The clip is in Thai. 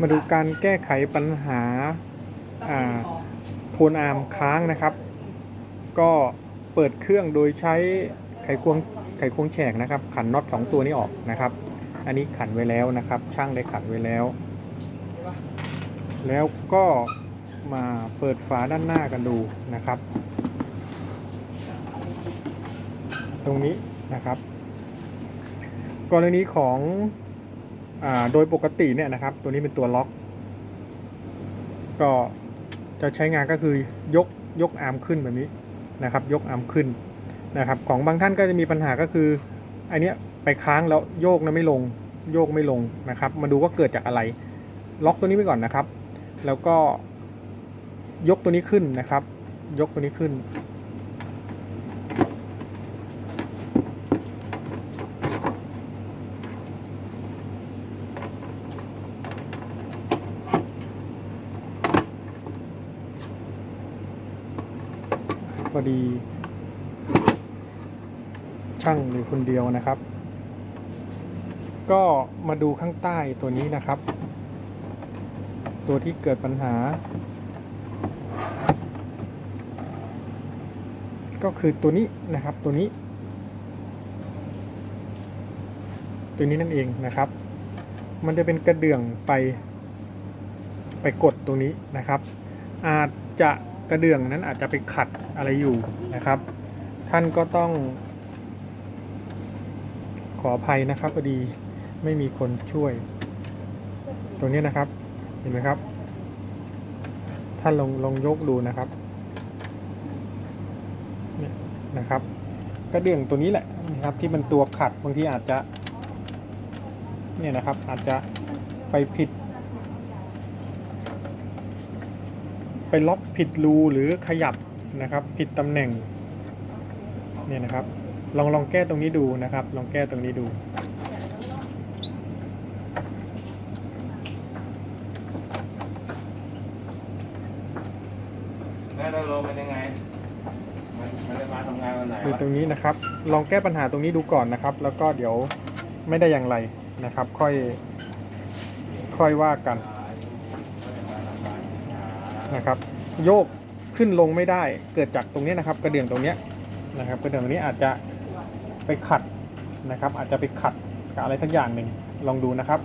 มาดูการแก้ไขปัญหาอ่าโคนอาร์มค้างนะครับ ก็เปิดเครื่องโดยใช้ไขควงไขควงแฉกนะครับ ขันน็อตสองตัวนี้ออกนะครับ อันนี้ขันไว้แล้วนะครับ ช่างได้ขันไว้แล้ว แล้วก็มาเปิดฝาด้านหน้ากันดูนะครับ ตรงนี้นะครับ กรณีของอา โดยปกติเนี่ยนะครับ ตัวนี้เป็นตัวล็อก ก็จะใช้งานก็คือยกยกอาร์มขึ้นแบบนี้นะครับ ยกอาร์มขึ้นนะครับ ของบางท่านก็จะมีปัญหาก็คืออันเนี้ยไปค้างแล้วโยกนะไม่ลงโยกไม่ลงนะครับ มาดูว่าเกิดจากอะไร ล็อกตัวนี้ไปก่อนนะครับ แล้วก็ยกตัวนี้ขึ้นนะครับ ยกตัวนี้ขึ้น พอดี ช่างอยู่คนเดียวนะครับ ก็มาดูข้างใต้ตัวนี้นะครับ ตัวที่เกิดปัญหา ก็คือตัวนี้นะครับตัวนี้ ตัวนี้นั่นเองนะครับ มันจะเป็นกระเดื่องไปไปกดตรงนี้นะครับ อาจจะ กระเดื่องนั้นอาจจะไปขัดอะไรอยู่นะครับ ท่านก็ต้อง ขออภัยนะครับพอดีไม่มีคนช่วย ตรงนี้นะครับ เห็นไหมครับ ท่านลองลองยกดูนะครับนี่นะครับ กระเดื่องตัวนี้แหละนะครับ ที่มันตัวขัดบางทีอาจจะ เนี่ยนะครับ อาจจะไปผิด ไปล็อกผิดรูหรือขยับนะครับ ผิดตำแหน่งเนี่ยนะครับ ลองลองแก้ตรงนี้ดูนะครับ ลองแก้ตรงนี้ดูแล้วเราลงเป็นยังไงมันมันจะมาทำงานวันไหนคือวะตรงนี้นะครับ ลองแก้ปัญหาตรงนี้ดูก่อนนะครับ แล้วก็เดี๋ยวไม่ได้อย่างไรนะครับ ค่อย ค่อยว่ากัน นะครับ โยกขึ้นลงไม่ได้เกิดจากตรงนี้นะครับ กระเดื่องตรงนี้นะครับ กระเดื่องตรงนี้อาจจะไปขัดนะครับ อาจจะไปขัดกับอะไรสักอย่างหนึ่งลองดูนะครับ